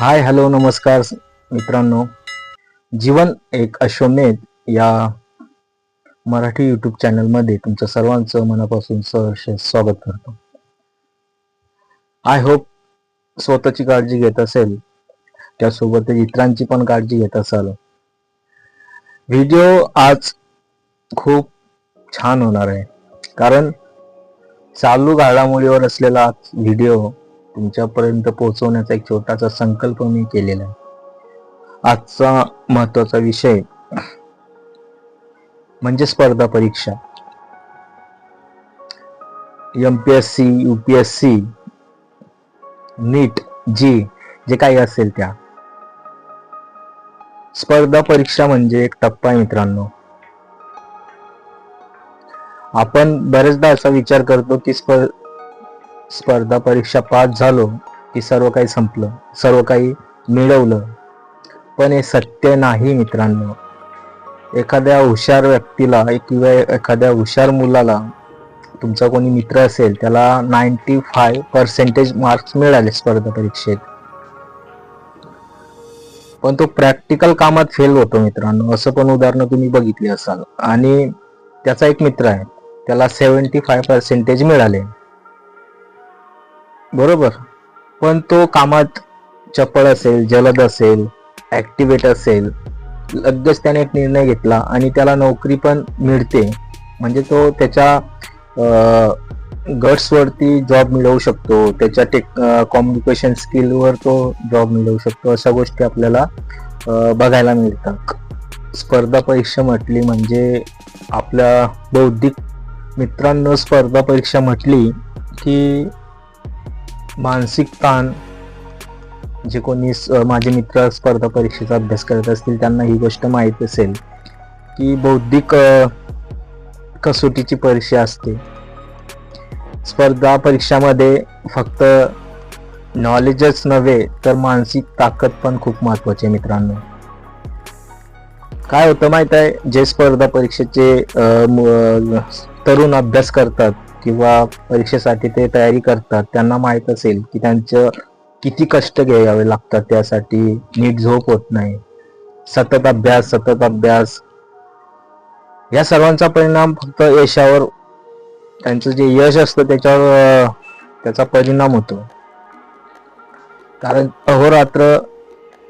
Hi hello नमस्कार मित्रांनो. जीवन एक अश्वमेध या मराठी यूट्यूब चॅनलमध्ये तुमचं सर्वांचं मनापासून सहर्ष स्वागत करतो. आय होप स्वतःची काळजी घेत असेल त्यासोबत इतरांची पण काळजी घेत असाल. व्हिडिओ आज खूप छान होणार आहे. कारण चालू घडामोडीवर असलेला आज व्हिडिओ तुमच्यापर्यंत पोहोचवण्याचा एक छोटासा संकल्प मी केलेला आहे. आजचा महत्त्वाचा विषय म्हणजे स्पर्धा परीक्षा. M P S C U P S C NEET JEE जे काही असेल त्या. स्पर्धा परीक्षा म्हणजे एक टप्पा आहे मित्रांनो. आपण बरेचदा असा विचार करतो की स्पर्धा स्पर्धा परीक्षा पास झालो की सर्व काही संपलं सर्व काही मिळवलं. पण हे सत्य नाही मित्रांनो. एखाद्या हुशार व्यक्तीला किंवा एखाद्या हुशार मुलाला तुमचा कोणी मित्र असेल त्याला नाईन्टी फाय पर्सेंटेज मार्क्स मिळाले स्पर्धा परीक्षेत. पण तो प्रॅक्टिकल कामात फेल होतो मित्रांनो. असं पण उदाहरणं तुम्ही बघितली असाल. आणि त्याचा एक मित्र आहे त्याला सेवन्टी फाय पर्सेंटेज मिळाले. बरोबर. पण तो कामात चपळ असेल जलद असेल ॲक्टिवेट असेल लगेच त्याने एक निर्णय घेतला आणि त्याला नोकरी पण मिळते. म्हणजे तो त्याच्या गट्सवरती जॉब मिळवू शकतो. त्याच्या टेक कॉम्युनिकेशन स्किलवर तो जॉब मिळवू शकतो. अशा गोष्टी आपल्याला बघायला मिळतात. स्पर्धा परीक्षा म्हटली म्हणजे आपल्या बौद्धिक मित्रांनो स्पर्धा परीक्षा म्हटली की मानसिक ताण जे कोणी माझे मित्र स्पर्धा परीक्षेचा अभ्यास करत असतील त्यांना ही गोष्ट माहीत असेल की बौद्धिक कसोटीची परीक्षा असते. स्पर्धा परीक्षामध्ये फक्त नॉलेजच नव्हे तर मानसिक ताकद पण खूप महत्वाची आहे मित्रांनो. काय होतं माहीत आहे? जे स्पर्धा परीक्षेचे तरुण अभ्यास करतात किंवा परीक्षेसाठी ते तयारी करतात त्यांना माहीत असेल की त्यांचं किती कष्ट घ्यावे लागतात त्यासाठी नीट झोप होत नाही सतत अभ्यास सतत अभ्यास. या सर्वांचा परिणाम फक्त यशावर त्यांचं जे यश असतं त्याच्यावर त्याचा परिणाम होतो. कारण अहोरात्र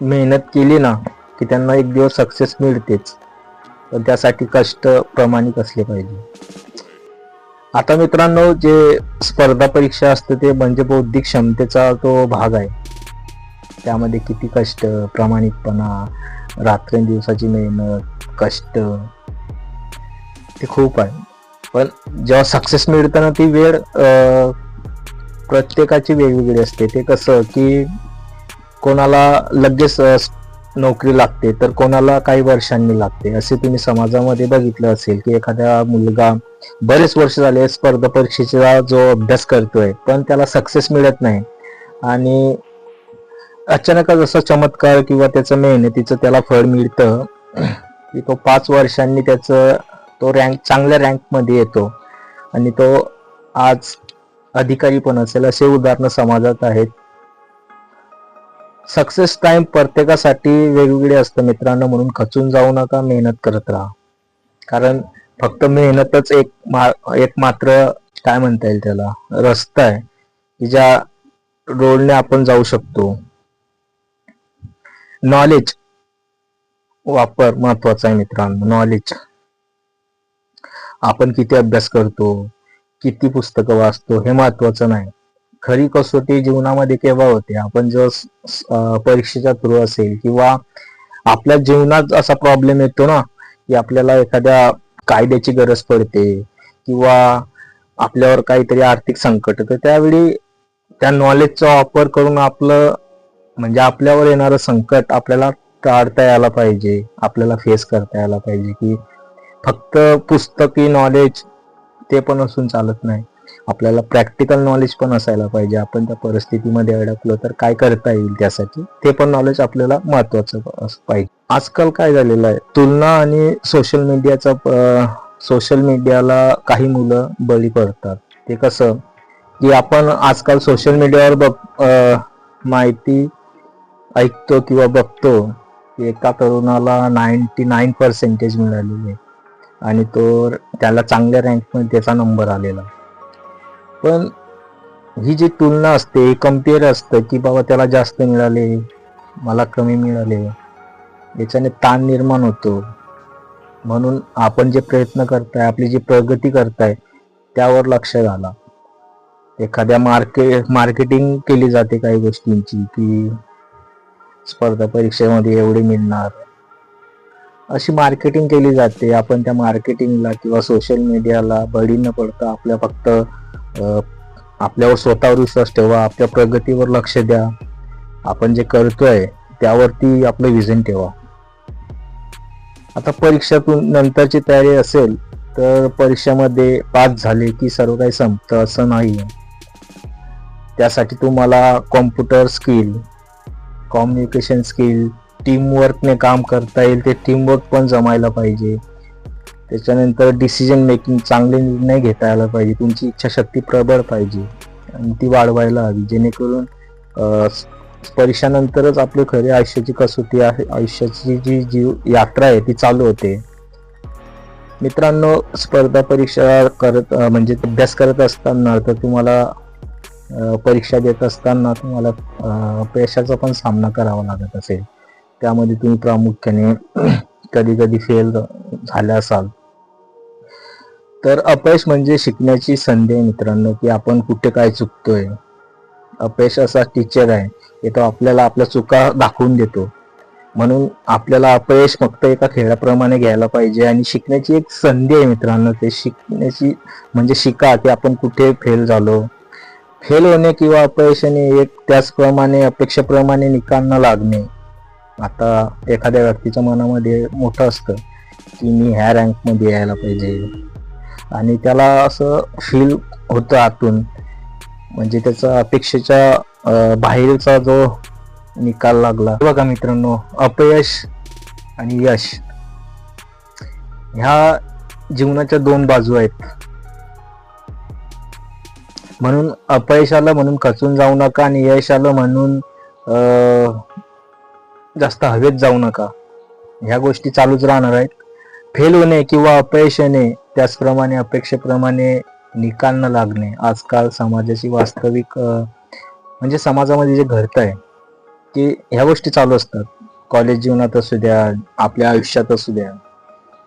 मेहनत केली ना की त्यांना एक दिवस सक्सेस मिळतेच. पण त्यासाठी कष्ट प्रामाणिक असले पाहिजे. आता मित्रांनो जे स्पर्धा परीक्षा असते ते म्हणजे बौद्धिक क्षमतेचा तो भाग आहे. त्यामध्ये किती कष्ट प्रामाणिकपणा रात्रंदिवसाची मेहनत कष्ट ते खूप आहे. पण जेव्हा सक्सेस मिळताना ती वेळ प्रत्येकाची वेगवेगळी असते. ते कसं की कोणाला लगेच नोकरी लागते तर कोणाला काही वर्षांनी लागते. असे तुम्ही समाजामध्ये बघितलं असेल की एखादा मुलगा बरेच वर्ष झाले स्पर्धा परीक्षेचा जो अभ्यास करतोय पण त्याला सक्सेस मिळत नाही. आणि अचानकच असा चमत्कार किंवा त्याचं मेहनतीचं त्याला फळ मिळतं की तो पाच वर्षांनी त्याचं तो रँक चांगल्या रँकमध्ये येतो. आणि तो आज अधिकारी पण असेल असे उदाहरणं समाजात आहेत. सक्सेस टाइम प्रत्येकासाठी वेगवेगळे असतं मित्रांनो म्हणून खचून जाऊ नका मेहनत करत राहा. कारण फक्त मेहनतच एक मा- एक मात्र काय म्हणता येईल त्याला रस्ता आहे की ज्या रोडने आपण जाऊ शकतो. नॉलेज वापर महत्त्वाचा आहे मित्रांनो नॉलेज आपण किती अभ्यास करतो किती पुस्तकं वाचतो हे महत्वाचं नाही. खरी कसोटी जीवनामध्ये केव्हा होते? आपण जेव्हा परीक्षेच्या थ्रू असेल किंवा आपल्या जीवनात असा प्रॉब्लेम येतो ना की आपल्याला एखाद्या कायद्याची गरज पडते किंवा आपल्यावर काहीतरी आर्थिक संकट तर त्यावेळी त्या नॉलेजचा वापर करून आपलं म्हणजे आपल्यावर येणारं संकट आपल्याला काढता यायला पाहिजे आपल्याला फेस करता यायला पाहिजे की फक्त पुस्तकी नॉलेज ते पण असून चालत नाही. आपल्याला प्रॅक्टिकल नॉलेज पण असायला पाहिजे. आपण त्या परिस्थितीमध्ये अडकलो तर काय करता येईल त्यासाठी? ते पण नॉलेज आपल्याला महत्वाचं असं पाहिजे. आजकाल काय झालेलं आहे? तुलना आणि सोशल मीडियाचा सोशल मीडियाला काही मुलं बळी पडतात. ते कसं? की आपण आजकाल सोशल मीडियावर बघ माहिती ऐकतो किंवा बघतो की एका तरुणाला नाईन्टी नाईन पर्सेंटेज मिळालेले आणि तो त्याला चांगल्या रँकमध्ये त्याचा नंबर आलेला पण ही जी तुलना असते कंपेअर असतं की बाबा त्याला जास्त मिळाले मला कमी मिळाले याच्याने ताण निर्माण होतो. म्हणून आपण जे प्रयत्न करताय आपली जी प्रगती करताय त्यावर लक्ष घाला. एखाद्या मार्के मार्केटिंग केली जाते काही गोष्टींची की स्पर्धा परीक्षेमध्ये एवढे मिळणार. अशी मार्केटिंग केली जाते. आपण त्या मार्केटिंगला किंवा सोशल मीडियाला बळी न पडता. आपल्या फक्त आपल्यावर स्वतःवर विश्वास ठेवा. आपल्या प्रगतीवर लक्ष द्या. आपण जे करतोय त्यावरती आपलं विजन ठेवा. आता परीक्षातून नंतरची तयारी असेल तर परीक्षेमध्ये पास झाले की सर्व काही संपतं असं नाही त्यासाठी तुम्हाला कॉम्प्युटर स्किल कॉम्युनिकेशन स्किल टीमवर्कने काम करता येईल ते टीमवर्क पण जमायला पाहिजे. त्याच्यानंतर डिसिजन मेकिंग चांगले निर्णय घेता यायला पाहिजे. तुमची इच्छाशक्ती प्रबळ पाहिजे. आणि ती वाढवायला हवी. जेणेकरून परीक्षानंतरच आपली खरी आयुष्याची कसोटी आहे आयुष्याची जी जीव यात्रा आहे ती चालू होते. मित्रांनो स्पर्धा परीक्षा करत म्हणजे अभ्यास करत असताना तर तुम्हाला परीक्षा देत असताना तुम्हाला अं, अपयशाचा पण सामना करावा लागत असेल. त्यामध्ये तुम्ही प्रामुख्याने कधी कधी फेल झाले असाल. तर अपयश म्हणजे शिकण्याची संधी आहे मित्रांनो की आपण कुठे काय चुकतोय. अपयश असा टीचर आहे की तो आपल्याला आपल्या चुका दाखवून देतो. म्हणून आपल्याला अपयश फक्त एका खेळाप्रमाणे घ्यायला पाहिजे आणि शिकण्याची एक संधी आहे मित्रांनो ते शिकण्याची म्हणजे शिका की आपण कुठे फेल झालो. फेल होणे किंवा अपयशाने एक त्याचप्रमाणे अपेक्षेप्रमाणे निकाल न लागणे. आता एखाद्या व्यक्तीच्या मनामध्ये मोठं असतं की मी ह्या रँकमध्ये यायला पाहिजे. आणि त्याला असं फील होतं आतून. म्हणजे त्याचा अपेक्षेच्या बाहेरचा जो निकाल लागला. बघा मित्रांनो अपयश आणि यश. ह्या जीवनाच्या दोन बाजू आहेत. म्हणून अपयश आलं म्हणून खचून जाऊ नका आणि यश आलं म्हणून अं, जास्त हवेत जाऊ नका. ह्या गोष्टी चालूच राहणार आहेत. फेल होणे किंवा अपयश येणे त्याचप्रमाणे अपेक्षेप्रमाणे निकाल न लागणे आजकाल समाजाची वास्तविक म्हणजे समाजामध्ये जे घडत आहे की ह्या गोष्टी चालू असतात. कॉलेज जीवनात असू द्या आपल्या आयुष्यात असू द्या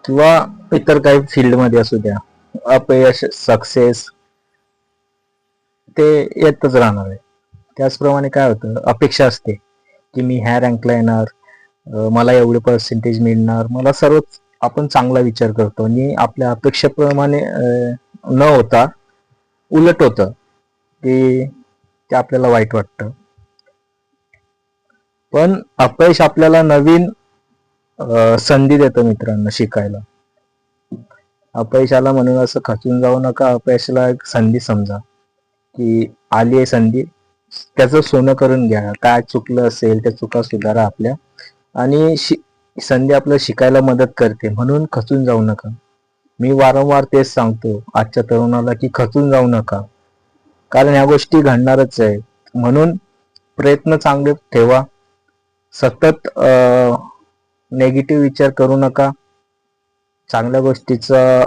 किंवा इतर काही फील्डमध्ये असू द्या अपयश सक्सेस ते येतच राहणार आहे. त्याचप्रमाणे काय होतं अपेक्षा असते. की मी ह्या रँकला येणार मला एवढे पर्सेंटेज मिळणार मला सर्वच आपण चांगला विचार करतो. आणि आपल्या अपेक्षेप्रमाणे न होता उलट होतं ते ते आपल्याला वाईट वाटतं. पण अपयश आपल्याला नवीन संधी देतं मित्रांनो शिकायला. अपयशाला म्हणून असं खचून जाऊ नका. अपयशाला एक संधी समजा. की आली आहे संधी त्याचं सोनं करून घ्या. काय चुकलं असेल त्या चुका सुधारा आपल्या. आणि शि- संधी आपल्याला शिकायला मदत करते. म्हणून खचून जाऊ नका. मी वारंवार तेच सांगतो आजच्या तरुणाला की खचून जाऊ नका. कारण ह्या गोष्टी घडणारच आहे. म्हणून प्रयत्न चांगले ठेवा. सतत नेगेटिव्ह विचार करू नका. चांगल्या गोष्टीचा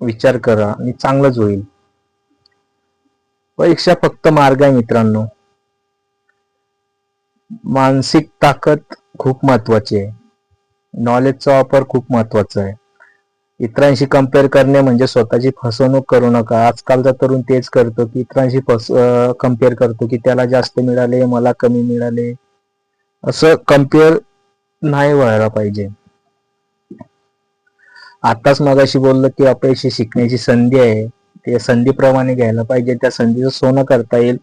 विचार करा आणि चांगलंच होईल. परीक्षा फक्त मार्ग आहे मित्रांनो. मानसिक ताकद खूप महत्वाची आहे. नॉलेजचा वापर खूप महत्त्वाचा आहे. इतरांशी कंपेअर करणे म्हणजे स्वतःची फसवणूक करू नका. आजकालचा तरुण तेच करतो की इतरांशी फस कंपेअर करतो की त्याला जास्त मिळाले मला कमी मिळाले. असं कंपेअर नाही व्हायला पाहिजे. आताच मगाशी बोललो की अपयशी शिकण्याची संधी आहे. ते संधीप्रमाणे घ्यायला पाहिजे त्या संधीचं सोनं करता येईल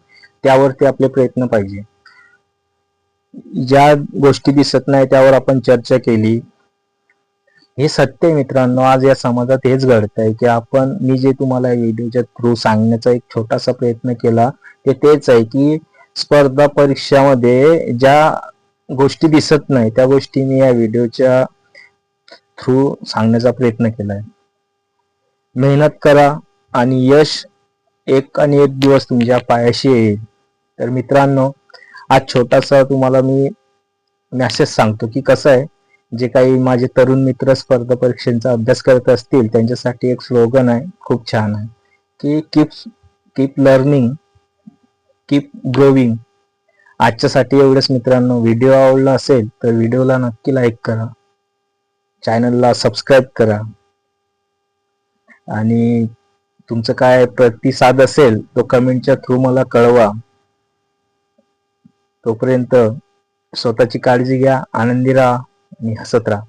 त्यावरती आपले प्रयत्न पाहिजे. ज्या गोष्टी दिसत नाही त्यावर आपण चर्चा केली. हे सत्य मित्रांनो आज या समाजात हेच घडत आहे की आपण मी जे तुम्हाला व्हिडिओच्या थ्रू सांगण्याचा एक छोटासा प्रयत्न केला ते तेच आहे की स्पर्धा परीक्षामध्ये ज्या गोष्टी दिसत नाही त्या गोष्टी मी या व्हिडिओच्या थ्रू सांगण्याचा प्रयत्न केलाय. मेहनत करा आणि यश एक आणि एक दिवस तुमच्या पायाशी येईल. तर मित्रांनो आज छोटासा तुम्हाला मी मॅसेज सांगतो की कसं आहे जे काही माझे तरुण मित्र स्पर्धा परीक्षांचा अभ्यास करत असतील त्यांच्यासाठी एक स्लोगन आहे खूप छान आहे की keep keep learning keep growing आजच्यासाठी एवढंच मित्रांनो. व्हिडिओ आवडला असेल तर व्हिडिओला नक्की लाईक करा. चॅनलला सबस्क्राईब करा. आणि तुमचं काय प्रतिसाद असेल तो कमेंटच्या थ्रू मला कळवा. तोपर्यंत स्वतःची काळजी घ्या आनंदी राहा आणि हसत राहा.